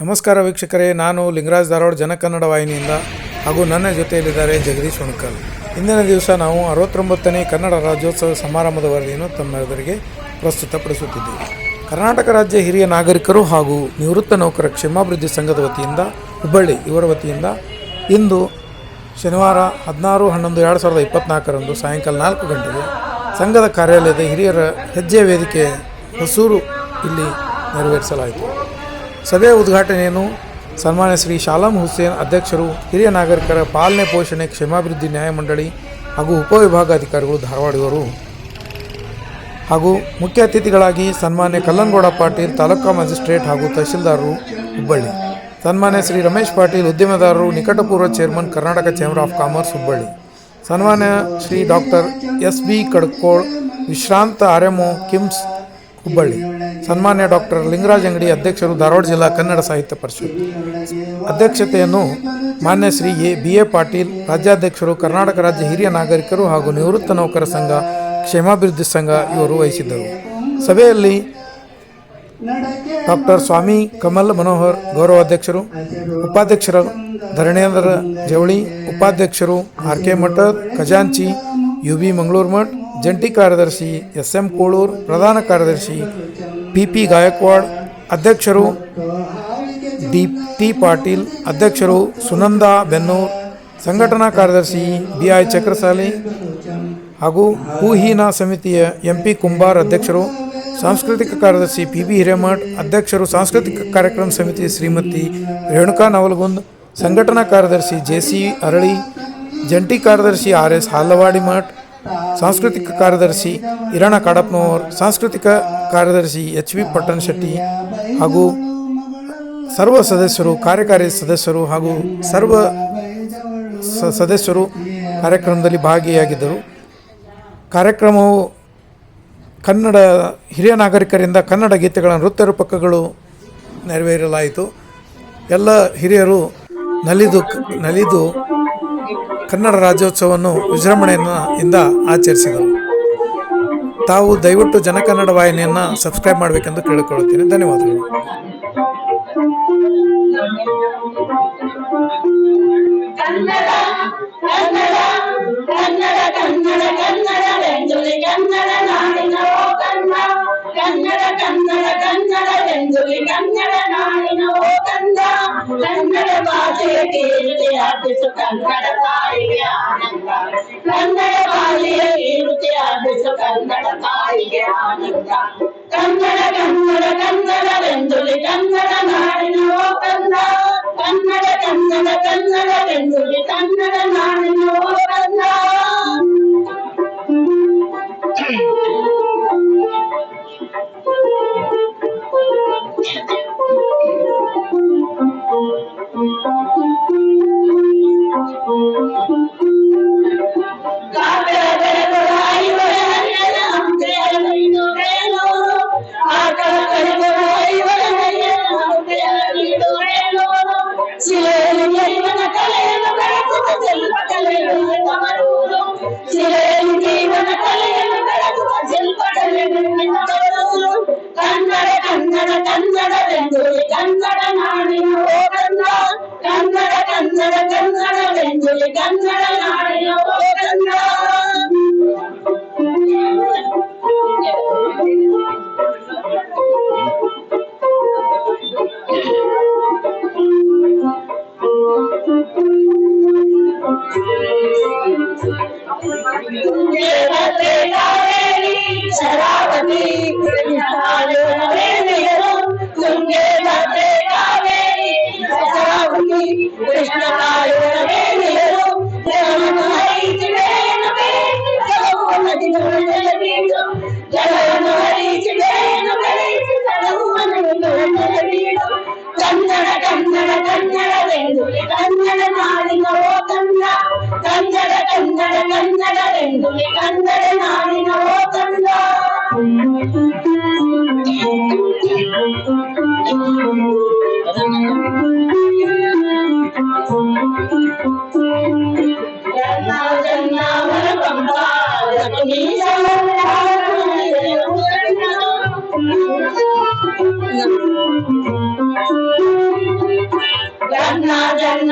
ನಮಸ್ಕಾರ ವೀಕ್ಷಕರೇ, ನಾನು ಲಿಂಗರಾಜ್ ಧಾರವಾಡ ಜನಕನ್ನಡ ವಾಹಿನಿಯಿಂದ ಹಾಗೂ ನನ್ನ ಜೊತೆಯಲ್ಲಿದ್ದಾರೆ ಜಗದೀಶ್ ಹುಣಕಲ್ ಇಂದಿನ ದಿವಸ ನಾವು ಅರವತ್ತೊಂಬತ್ತನೇ ಕನ್ನಡ ರಾಜ್ಯೋತ್ಸವ ಸಮಾರಂಭದ ವರದಿಯನ್ನು ತಮ್ಮೆಲ್ಲರಿಗೆ ಪ್ರಸ್ತುತಪಡಿಸುತ್ತಿದ್ದೇವೆ. ಕರ್ನಾಟಕ ರಾಜ್ಯ ಹಿರಿಯ ನಾಗರಿಕರು ಹಾಗೂ ನಿವೃತ್ತ ನೌಕರ ಕ್ಷೇಮಾಭಿವೃದ್ಧಿ ಸಂಘದ ವತಿಯಿಂದ, ಹುಬ್ಬಳ್ಳಿ ಇವರ ವತಿಯಿಂದ ಇಂದು ಶನಿವಾರ ಹದಿನಾರು, ಹನ್ನೊಂದು, ಎರಡು ಸಾವಿರದ ಇಪ್ಪತ್ತ್ನಾಲ್ಕರಂದು ಸಾಯಂಕಾಲ ನಾಲ್ಕು ಗಂಟೆಗೆ ಸಂಘದ ಕಾರ್ಯಾಲಯದ ಹಿರಿಯರ ಹೆಜ್ಜೆ ವೇದಿಕೆ ಹೊಸೂರು ಇಲ್ಲಿ ನೆರವೇರಿಸಲಾಯಿತು. ಸಭೆಯ ಉದ್ಘಾಟನೆಯನ್ನು ಸನ್ಮಾನ್ಯ ಶ್ರೀ ಶಾಲಂ ಹುಸೇನ್ ಅಧ್ಯಕ್ಷರು ಹಿರಿಯ ನಾಗರಿಕರ ಪಾಲನೆ ಪೋಷಣೆ ಕ್ಷೇಮಾಭಿವೃದ್ಧಿ ನ್ಯಾಯಮಂಡಳಿ ಹಾಗೂ ಉಪವಿಭಾಗಾಧಿಕಾರಿಗಳು ಧಾರವಾಡಿಯವರು ಹಾಗೂ ಮುಖ್ಯ ಅತಿಥಿಗಳಾಗಿ ಸನ್ಮಾನ್ಯ ಕಲ್ಲನಗೌಡ ಪಾಟೀಲ್, ತಾಲೂಕಾ ಮ್ಯಾಜಿಸ್ಟ್ರೇಟ್ ಹಾಗೂ ತಹಶೀಲ್ದಾರರು ಹುಬ್ಬಳ್ಳಿ. ಸನ್ಮಾನ್ಯ ಶ್ರೀ ರಮೇಶ್ ಪಾಟೀಲ್, ಉದ್ಯಮದಾರರು, ನಿಕಟಪೂರ್ವ chairman, Karnataka chamber of commerce, Hubballi. ಸನ್ಮಾನ್ಯ Shri doctor S B Kadkol, ವಿಶ್ರಾಂತ R M O KIMS, Hubballi. ಸನ್ಮಾನ್ಯ ಡಾಕ್ಟರ್ ಲಿಂಗರಾಜ್ ಅಂಗಡಿ ಅಧ್ಯಕ್ಷರು ಧಾರವಾಡ ಜಿಲ್ಲಾ ಕನ್ನಡ ಸಾಹಿತ್ಯ ಪರಿಷತ್. ಅಧ್ಯಕ್ಷತೆಯನ್ನು ಮಾನ್ಯ Shri A. B. A. Patil, ರಾಜ್ಯಾಧ್ಯಕ್ಷರು, ಕರ್ನಾಟಕ ರಾಜ್ಯ ಹಿರಿಯ ನಾಗರಿಕರು ಹಾಗೂ ನಿವೃತ್ತ ನೌಕರ ಸಂಘ, ಕ್ಷೇಮಾಭಿವೃದ್ಧಿ ಸಂಘ ಇವರು ವಹಿಸಿದ್ದರು. ಸಭೆಯಲ್ಲಿ ಡಾಕ್ಟರ್ ಸ್ವಾಮಿ ಕಮಲ್ ಮನೋಹರ್ ಗೌರವಾಧ್ಯಕ್ಷರು ಉಪಾಧ್ಯಕ್ಷರು ಧರಣೇಂದ್ರ ಜವಳಿ, ಉಪಾಧ್ಯಕ್ಷರು ಆರ್. ಕೆ. ಮಠ ಖಜಾಂಚಿ, ಯು. ಬಿ. ಮಂಗಳೂರು ಮಠ್, ಜಂಟಿ ಕಾರ್ಯದರ್ಶಿ ಎಸ್. ಎಂ. ಕೋಳೂರ್, ಪ್ರಧಾನ ಕಾರ್ಯದರ್ಶಿ ಪಿ ಪಿ ಗಾಯಕ್ವಾಡ್ ಅಧ್ಯಕ್ಷರು ಟಿ ಪಾಟೀಲ್, ಅಧ್ಯಕ್ಷರು ಸುನಂದಾ ಬೆನ್ನೂರ್, ಸಂಘಟನಾ ಕಾರ್ಯದರ್ಶಿ ಬಿ ಐ ಚಕ್ರಸಾಲಿ ಹಾಗೂ ಹೂಹೀನ ಸಮಿತಿಯ ಎಂ ಪಿ ಕುಂಬಾರ್ ಅಧ್ಯಕ್ಷರು, ಸಾಂಸ್ಕೃತಿಕ ಕಾರ್ಯದರ್ಶಿ ಪಿ ಬಿ ಹಿರೇಮಠ್, ಅಧ್ಯಕ್ಷರು ಸಾಂಸ್ಕೃತಿಕ ಕಾರ್ಯಕ್ರಮ ಸಮಿತಿ ಶ್ರೀಮತಿ ರೇಣುಕಾ ನವಲಗುಂದ್, ಸಂಘಟನಾ ಕಾರ್ಯದರ್ಶಿ ಜೆ ಸಿ ಅರಳಿ, ಜಂಟಿ ಕಾರ್ಯದರ್ಶಿ ಆರ್ ಎಸ್ ಹಾಲವಾಡಿ ಮಠ್ ಸಾಂಸ್ಕೃತಿಕ ಕಾರ್ಯದರ್ಶಿ ಇರಣ ಕಾಡಪ್ಪನವರ್, ಸಾಂಸ್ಕೃತಿಕ ಕಾರ್ಯದರ್ಶಿ ಎಚ್ ವಿ ಪಟ್ಟಣ ಶೆಟ್ಟಿ ಹಾಗೂ ಸರ್ವ ಸದಸ್ಯರು, ಕಾರ್ಯಕಾರಿ ಸದಸ್ಯರು ಹಾಗೂ ಸರ್ವ ಸದಸ್ಯರು ಕಾರ್ಯಕ್ರಮದಲ್ಲಿ ಭಾಗಿಯಾಗಿದ್ದರು. ಕಾರ್ಯಕ್ರಮವು ಕನ್ನಡ ಹಿರಿಯ ನಾಗರಿಕರಿಂದ ಕನ್ನಡ ಗೀತೆಗಳ ನೃತ್ಯ ರೂಪಕಗಳು ನೆರವೇರಲಾಯಿತು. ಎಲ್ಲ ಹಿರಿಯರು ನಲಿದು ನಲಿದು ಕನ್ನಡ ರಾಜ್ಯೋತ್ಸವವನ್ನು ವಿಜೃಂಭಣೆಯಿಂದ ಇಂದ ಆಚರಿಸಿದರು. ತಾವು ದಯವಿಟ್ಟು ಜನಕನ್ನಡ ವಾಹಿನಿಯನ್ನು ಸಬ್ಸ್ಕ್ರೈಬ್ ಮಾಡಬೇಕೆಂದು ಕೇಳಿಕೊಳ್ಳುತ್ತೇನೆ. ಧನ್ಯವಾದಗಳು. ಕನ್ನಡ ಕನ್ನಡ ಭಾಷೆಯ ಕೀರ್ತಿ ಹಬ್ಬಿಸು ಕನ್ನಡ ತಾಯಿಗೆ ಆನಂದ ಕನ್ನಡ ಭಾಷೆಯ ಕೀರ್ತಿ ಹಬ್ಬಿಸು ಕನ್ನಡ ತಾಯಿಗೆ ಆನಂದ ಕನ್ನಡ ಕನ್ನಡ ಕನ್ನಡ ಬೆಂಜುಲಿ ಕನ್ನಡ ನಾಡಿನ ಓ ಕಂದ ಕನ್ನಡ ಕನ್ನಡ ಕನ್ನಡ ಬೆಂಜುಲಿ ಕನ್ನಡ ನಾಡಿನ ಓ ಕಂದ ಕನ್ನಡ ಕನ್ನಡವೆಂದು ಕನ್ನಡ ನಾಡಿನ ಕನ್ನಡ ಕನ್ನಡ ಕನ್ನಡವೆಂದು ಕನ್ನಡ ನಾಡಿನ ಓ ಕನ್ನ ಜನ್ನ ಜನ್ನ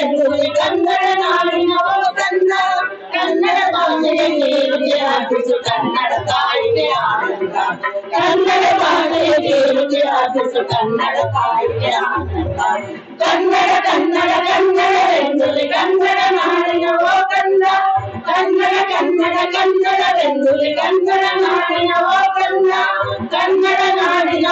ಕನ್ನಡವೆಂದುಲಿ ಕನ್ನಡ ನಾಡಿನ ಓ ಕಂದ ಕನ್ನಡ ಭಾಷೆಗೆ ಕೀರ್ತಿ ಅರ್ಪಿಸು ಕನ್ನಡ ತಾಯಿಗೆ ಆನಂದ ಕನ್ನಡ ಭಾಷೆಗೆ ಕೀರ್ತಿ ಅರ್ಪಿಸು ಕನ್ನಡ ತಾಯಿಗೆ ಆನಂದ ಕನ್ನಡ ಕನ್ನಡ ಕನ್ನಡವೆಂದುಲಿ ಕನ್ನಡ ನಾಡಿನ ಓ ಕಂದ ಕನ್ನಡ ಕನ್ನಡ ಕನ್ನಡವೆಂದುಲಿ ಕನ್ನಡ ನಾಡಿನ ಓ ಕಂದ ಕನ್ನಡ ನಾಡಿನ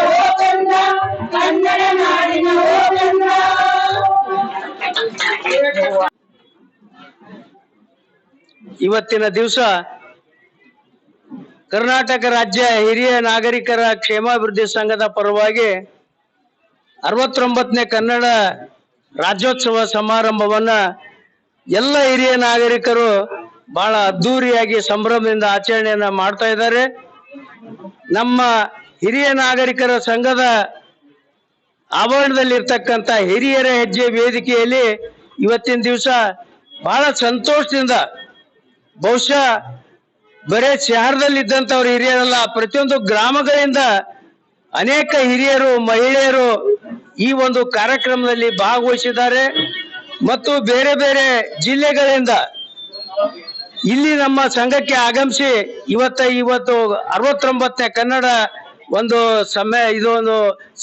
ಇವತ್ತಿನ ದಿವಸ ಕರ್ನಾಟಕ ರಾಜ್ಯ ಹಿರಿಯ ನಾಗರಿಕರ ಕ್ಷೇಮಾಭಿವೃದ್ಧಿ ಸಂಘದ ಪರವಾಗಿ ಅರವತ್ತೊಂಬತ್ತನೇ ಕನ್ನಡ ರಾಜ್ಯೋತ್ಸವ ಸಮಾರಂಭವನ್ನ ಎಲ್ಲ ಹಿರಿಯ ನಾಗರಿಕರು ಬಹಳ ಅದ್ದೂರಿಯಾಗಿ ಸಂಭ್ರಮದಿಂದ ಆಚರಣೆಯನ್ನ ಮಾಡ್ತಾ ಇದ್ದಾರೆ. ನಮ್ಮ ಹಿರಿಯ ನಾಗರಿಕರ ಸಂಘದ ಆವರಣದಲ್ಲಿರ್ತಕ್ಕಂಥ ಹಿರಿಯರ ಹೆಜ್ಜೆ ವೇದಿಕೆಯಲ್ಲಿ ಇವತ್ತಿನ ದಿವಸ ಬಹಳ ಸಂತೋಷದಿಂದ ಬಹುಶಃ ಬರೇ ಶಹರದಲ್ಲಿದ್ದಂಥವ್ರು ಹಿರಿಯರಲ್ಲ, ಪ್ರತಿಯೊಂದು ಗ್ರಾಮಗಳಿಂದ ಅನೇಕ ಹಿರಿಯರು, ಮಹಿಳೆಯರು ಈ ಒಂದು ಕಾರ್ಯಕ್ರಮದಲ್ಲಿ ಭಾಗವಹಿಸಿದ್ದಾರೆ. ಮತ್ತು ಬೇರೆ ಬೇರೆ ಜಿಲ್ಲೆಗಳಿಂದ ಇಲ್ಲಿ ನಮ್ಮ ಸಂಘಕ್ಕೆ ಆಗಮಿಸಿ ಇವತ್ತ ಇವತ್ತು ಅರವತ್ತೊಂಬತ್ತನೇ ಕನ್ನಡ ಒಂದು ಸಮಯ ಒಂದು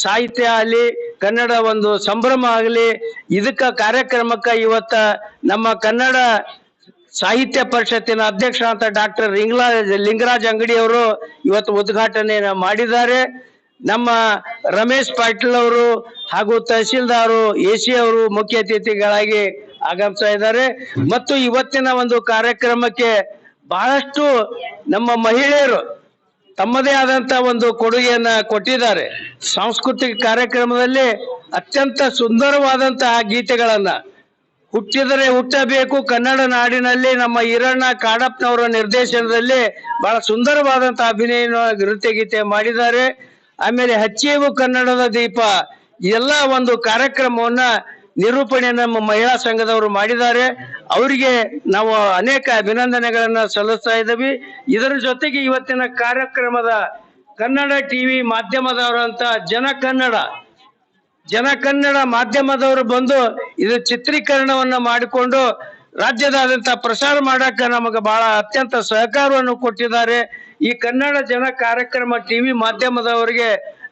ಸಾಹಿತ್ಯ ಆಗಲಿ, ಕನ್ನಡ ಒಂದು ಸಂಭ್ರಮ ಆಗಲಿ, ಇದಕ್ಕ ಕಾರ್ಯಕ್ರಮಕ್ಕ ಇವತ್ತ ನಮ್ಮ ಕನ್ನಡ ಸಾಹಿತ್ಯ ಪರಿಷತ್ತಿನ ಅಧ್ಯಕ್ಷ ಅಂತ ಡಾಕ್ಟರ್ ರಿಂಗ್ಲಾ ಲಿಂಗರಾಜ್ ಅಂಗಡಿ ಅವರು ಇವತ್ತು ಉದ್ಘಾಟನೆ ಮಾಡಿದ್ದಾರೆ. ನಮ್ಮ ರಮೇಶ್ ಪಾಟೀಲ್ ಅವರು ಹಾಗೂ ತಹಸೀಲ್ದಾರ್ ಎ ಸಿ ಅವರು ಮುಖ್ಯ ಅತಿಥಿಗಳಾಗಿ ಆಗಮಿಸ್ತಾ ಇದ್ದಾರೆ. ಮತ್ತು ಇವತ್ತಿನ ಒಂದು ಕಾರ್ಯಕ್ರಮಕ್ಕೆ ಬಹಳಷ್ಟು ನಮ್ಮ ಮಹಿಳೆಯರು ತಮ್ಮದೇ ಆದಂತ ಒಂದು ಕೊಡುಗೆಯನ್ನ ಕೊಟ್ಟಿದ್ದಾರೆ. ಸಾಂಸ್ಕೃತಿಕ ಕಾರ್ಯಕ್ರಮದಲ್ಲಿ ಅತ್ಯಂತ ಸುಂದರವಾದಂತಹ ಗೀತೆಗಳನ್ನ ಹುಟ್ಟಿದರೆ ಹುಟ್ಟಬೇಕು. ಕನ್ನಡ ನಾಡಿನಲ್ಲಿ ನಮ್ಮ ಈರಣ್ಣ ಕಾಡಪ್ಪನವರ ನಿರ್ದೇಶನದಲ್ಲಿ ಬಹಳ ಸುಂದರವಾದಂತಹ ಅಭಿನಯ ಗೀತೆ ಮಾಡಿದ್ದಾರೆ. ಆಮೇಲೆ ಹಚ್ಚೇವು ಕನ್ನಡದ ದೀಪ. ಎಲ್ಲ ಒಂದು ಕಾರ್ಯಕ್ರಮವನ್ನ ನಿರೂಪಣೆ ನಮ್ಮ ಮಹಿಳಾ ಸಂಘದವರು ಮಾಡಿದ್ದಾರೆ. ಅವರಿಗೆ ನಾವು ಅನೇಕ ಅಭಿನಂದನೆಗಳನ್ನ ಸಲ್ಲಿಸ್ತಾ ಇದ್ದೀವಿ. ಇದರ ಜೊತೆಗೆ ಇವತ್ತಿನ ಕಾರ್ಯಕ್ರಮದ ಕನ್ನಡ ಟಿವಿ ಮಾಧ್ಯಮದವರಂತ ಜನ ಕನ್ನಡ ಜನ ಕನ್ನಡ ಮಾಧ್ಯಮದವರು ಬಂದು ಇದು ಚಿತ್ರೀಕರಣವನ್ನ ಮಾಡಿಕೊಂಡು ರಾಜ್ಯದಾದ್ಯಂತ ಪ್ರಸಾರ ಮಾಡಕ್ಕೆ ನಮಗೆ ಬಹಳ ಅತ್ಯಂತ ಸಹಕಾರವನ್ನು ಕೊಟ್ಟಿದ್ದಾರೆ. ಈ ಕನ್ನಡ ಜನ ಕಾರ್ಯಕ್ರಮ ಟಿವಿ ಮಾಧ್ಯಮದವರಿಗೆ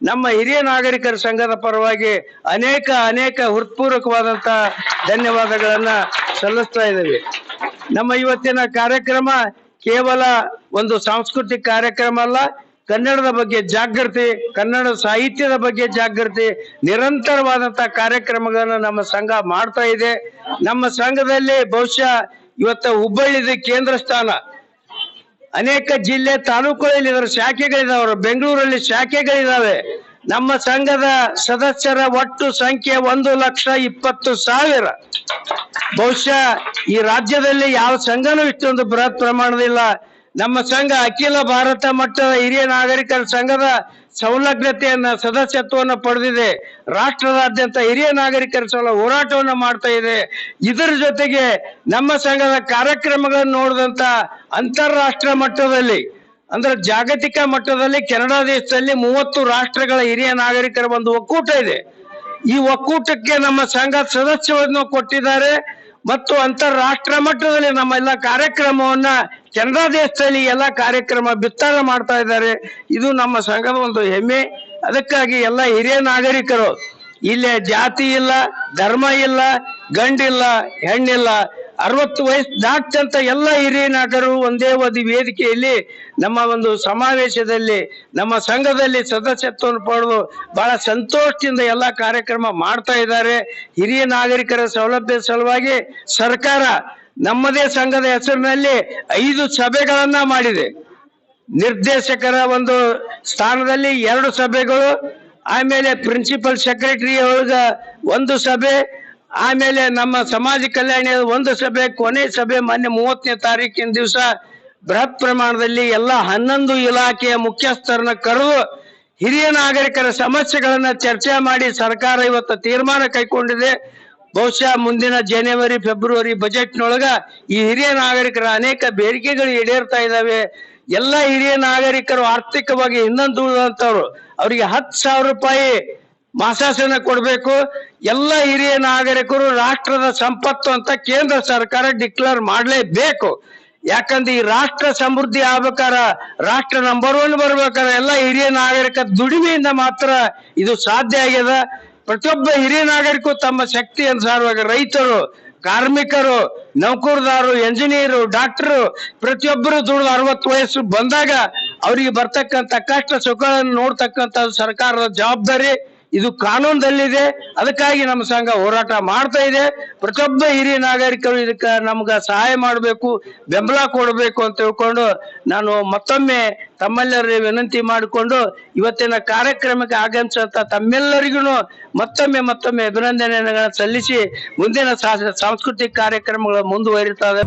ನಮ್ಮ ಹಿರಿಯ ನಾಗರಿಕರ ಸಂಘದ ಪರವಾಗಿ ಅನೇಕ ಅನೇಕ ಹೃತ್ಪೂರ್ವಕವಾದಂತ ಧನ್ಯವಾದಗಳನ್ನ ಸಲ್ಲಿಸ್ತಾ ಇದ್ದೇವೆ. ನಮ್ಮ ಇವತ್ತಿನ ಕಾರ್ಯಕ್ರಮ ಕೇವಲ ಒಂದು ಸಾಂಸ್ಕೃತಿಕ ಕಾರ್ಯಕ್ರಮ ಅಲ್ಲ ಕನ್ನಡದ ಬಗ್ಗೆ ಜಾಗೃತಿ, ಕನ್ನಡ ಸಾಹಿತ್ಯದ ಬಗ್ಗೆ ಜಾಗೃತಿ ನಿರಂತರವಾದಂತಹ ಕಾರ್ಯಕ್ರಮಗಳನ್ನು ನಮ್ಮ ಸಂಘ ಮಾಡ್ತಾ ಇದೆ. ನಮ್ಮ ಸಂಘದಲ್ಲಿ ಬಹುಶಃ ಇವತ್ತು ಹುಬ್ಬಳ್ಳಿದ ಕೇಂದ್ರ ಸ್ಥಾನ. ಅನೇಕ ಜಿಲ್ಲೆ ತಾಲೂಕುಗಳಲ್ಲಿ ಇದರ ಶಾಖೆಗಳಿದಾವೆ ಬೆಂಗಳೂರಲ್ಲಿ ಶಾಖೆಗಳಿದಾವೆ. ನಮ್ಮ ಸಂಘದ ಸದಸ್ಯರ ಒಟ್ಟು ಸಂಖ್ಯೆ ಒಂದು ಲಕ್ಷ ಇಪ್ಪತ್ತು ಸಾವಿರ. ಬಹುಶಃ ಈ ರಾಜ್ಯದಲ್ಲಿ ಯಾವ ಸಂಘನೂ ಇಷ್ಟೊಂದು ಬೃಹತ್ ಪ್ರಮಾಣದಿಲ್ಲ ನಮ್ಮ ಸಂಘ ಅಖಿಲ ಭಾರತ ಮಟ್ಟದ ಹಿರಿಯ ನಾಗರಿಕರ ಸಂಘದ ಸೌಲಭ್ಯತೆಯನ್ನ, ಸದಸ್ಯತ್ವವನ್ನು ಪಡೆದಿದೆ. ರಾಷ್ಟ್ರದಾದ್ಯಂತ ಹಿರಿಯ ನಾಗರಿಕರ ಸಲ ಹೋರಾಟವನ್ನು ಮಾಡ್ತಾ ಇದೆ. ಇದರ ಜೊತೆಗೆ ನಮ್ಮ ಸಂಘದ ಕಾರ್ಯಕ್ರಮಗಳನ್ನು ನೋಡಿದಂತ ಅಂತಾರಾಷ್ಟ್ರ ಮಟ್ಟದಲ್ಲಿ, ಅಂದ್ರೆ ಜಾಗತಿಕ ಮಟ್ಟದಲ್ಲಿ ಕೆನಡಾ ದೇಶದಲ್ಲಿ ಮೂವತ್ತು ರಾಷ್ಟ್ರಗಳ ಹಿರಿಯ ನಾಗರಿಕರ ಒಂದು ಒಕ್ಕೂಟ ಇದೆ. ಈ ಒಕ್ಕೂಟಕ್ಕೆ ನಮ್ಮ ಸಂಘ ಸದಸ್ಯವನ್ನು ಕೊಟ್ಟಿದ್ದಾರೆ. ಮತ್ತು ಅಂತಾರಾಷ್ಟ್ರ ಮಟ್ಟದಲ್ಲಿ ನಮ್ಮ ಎಲ್ಲ ಕಾರ್ಯಕ್ರಮವನ್ನ ಕೆನಡಾ ದೇಶದಲ್ಲಿ ಎಲ್ಲ ಕಾರ್ಯಕ್ರಮ ಬಿತ್ತರ ಮಾಡ್ತಾ ಇದ್ದಾರೆ. ಇದು ನಮ್ಮ ಸಂಘದ ಒಂದು ಹೆಮ್ಮೆ. ಅದಕ್ಕಾಗಿ ಎಲ್ಲ ಹಿರಿಯ ನಾಗರಿಕರು, ಇಲ್ಲಿ ಜಾತಿ ಇಲ್ಲ, ಧರ್ಮ ಇಲ್ಲ, ಗಂಡಿಲ್ಲ, ಹೆಣ್ಣಿಲ್ಲ ಅರವತ್ತು ವಯಸ್ಸು ದಾಟ್ತಂತ ಎಲ್ಲ ಹಿರಿಯ ನಾಗರು ಒಂದೇ ಒಂದು ವೇದಿಕೆಯಲ್ಲಿ ನಮ್ಮ ಒಂದು ಸಮಾವೇಶದಲ್ಲಿ, ನಮ್ಮ ಸಂಘದಲ್ಲಿ ಸದಸ್ಯತ್ವವನ್ನು ಪಡೆದು ಬಹಳ ಸಂತೋಷದಿಂದ ಎಲ್ಲ ಕಾರ್ಯಕ್ರಮ ಮಾಡ್ತಾ ಇದ್ದಾರೆ. ಹಿರಿಯ ನಾಗರಿಕರ ಸೌಲಭ್ಯ ಸಲುವಾಗಿ ಸರ್ಕಾರ ನಮ್ಮದೇ ಸಂಘದ ಹೆಸರಿನಲ್ಲಿ ಐದು ಸಭೆಗಳನ್ನ ಮಾಡಿದೆ. ನಿರ್ದೇಶಕರ ಒಂದು ಸ್ಥಾನದಲ್ಲಿ ಎರಡು ಸಭೆಗಳು, ಆಮೇಲೆ ಪ್ರಿನ್ಸಿಪಲ್ ಸೆಕ್ರೆಟರಿ ಒಂದು ಸಭೆ ಆಮೇಲೆ ನಮ್ಮ ಸಮಾಜ ಕಲ್ಯಾಣ ಒಂದು ಸಭೆ, ಕೊನೆ ಸಭೆ ಮೊನ್ನೆ ಮೂವತ್ತನೇ ತಾರೀಕಿನ ದಿವಸ ಬೃಹತ್ ಪ್ರಮಾಣದಲ್ಲಿ ಎಲ್ಲ ಹನ್ನೊಂದು ಇಲಾಖೆಯ ಮುಖ್ಯಸ್ಥರನ್ನ ಕರೆದು ಹಿರಿಯ ನಾಗರಿಕರ ಸಮಸ್ಯೆಗಳನ್ನ ಚರ್ಚೆ ಮಾಡಿ ಸರ್ಕಾರ ಇವತ್ತು ತೀರ್ಮಾನ ಕೈಗೊಂಡಿದೆ. ಬಹುಶಃ ಮುಂದಿನ ಜನವರಿ, ಫೆಬ್ರವರಿ ಬಜೆಟ್ನೊಳಗ ಈ ಹಿರಿಯ ನಾಗರಿಕರ ಅನೇಕ ಬೇಡಿಕೆಗಳು ಈಡೇರ್ತಾ ಇದ್ದಾವೆ ಎಲ್ಲ ಹಿರಿಯ ನಾಗರಿಕರು ಆರ್ಥಿಕವಾಗಿ ಇನ್ನೊಂದು ಅವರಿಗೆ ಹತ್ತು ಸಾವಿರ ರೂಪಾಯಿ ಮಾಸಾಸನ ಕೊಡಬೇಕು. ಎಲ್ಲ ಹಿರಿಯ ನಾಗರಿಕರು ರಾಷ್ಟ್ರದ ಸಂಪತ್ತು ಅಂತ ಕೇಂದ್ರ ಸರ್ಕಾರ ಡಿಕ್ಲೇರ್ ಮಾಡಲೇಬೇಕು. ಯಾಕಂದ್ರೆ ಈ ರಾಷ್ಟ್ರ ಸಮೃದ್ಧಿ ಆಗ್ಬೇಕಾರ ರಾಷ್ಟ್ರ ನಂಬರ್ ಒನ್ ಬರ್ಬೇಕಾರ ಎಲ್ಲ ಹಿರಿಯ ನಾಗರಿಕ ದುಡಿಮೆಯಿಂದ ಮಾತ್ರ ಇದು ಸಾಧ್ಯ ಆಗ್ಯದ. ಪ್ರತಿಯೊಬ್ಬ ಹಿರಿಯ ನಾಗರಿಕರು ತಮ್ಮ ಶಕ್ತಿ ಅನುಸಾರವಾಗಿ ರೈತರು, ಕಾರ್ಮಿಕರು ನೌಕರದಾರರು ಎಂಜಿನಿಯರು ಡಾಕ್ಟರು ಪ್ರತಿಯೊಬ್ಬರು ದುಡಿದು ಅರವತ್ತು ವಯಸ್ಸು ಬಂದಾಗ ಅವರಿಗೆ ಬರ್ತಕ್ಕಂಥ ಕಷ್ಟ ಸುಖಗಳನ್ನು ನೋಡ್ತಕ್ಕಂಥ ಸರ್ಕಾರದ ಜವಾಬ್ದಾರಿ. ಇದು ಕಾನೂನದಲ್ಲಿದೆ. ಅದಕ್ಕಾಗಿ ನಮ್ಮ ಸಂಘ ಹೋರಾಟ ಮಾಡ್ತಾ ಇದೆ. ಪ್ರತಿಯೊಬ್ಬ ಹಿರಿಯ ನಾಗರಿಕರು ಇದಕ್ಕೆ ನಮ್ಗೆ ಸಹಾಯ ಮಾಡಬೇಕು, ಬೆಂಬಲ ಕೊಡಬೇಕು ಅಂತ ತಿಳ್ಕೊಂಡು ನಾನು ಮತ್ತೊಮ್ಮೆ ತಮ್ಮೆಲ್ಲರಿಗೆ ವಿನಂತಿ ಮಾಡಿಕೊಂಡು ಇವತ್ತಿನ ಕಾರ್ಯಕ್ರಮಕ್ಕೆ ಆಗಮಿಸುವಂತ ತಮ್ಮೆಲ್ಲರಿಗೂ ಮತ್ತೊಮ್ಮೆ ಮತ್ತೊಮ್ಮೆ ಅಭಿನಂದನೆಗಳನ್ನ ಸಲ್ಲಿಸಿ ಮುಂದಿನ ಸಾಂಸ್ಕೃತಿಕ ಕಾರ್ಯಕ್ರಮಗಳು ಮುಂದುವರಿತದೆ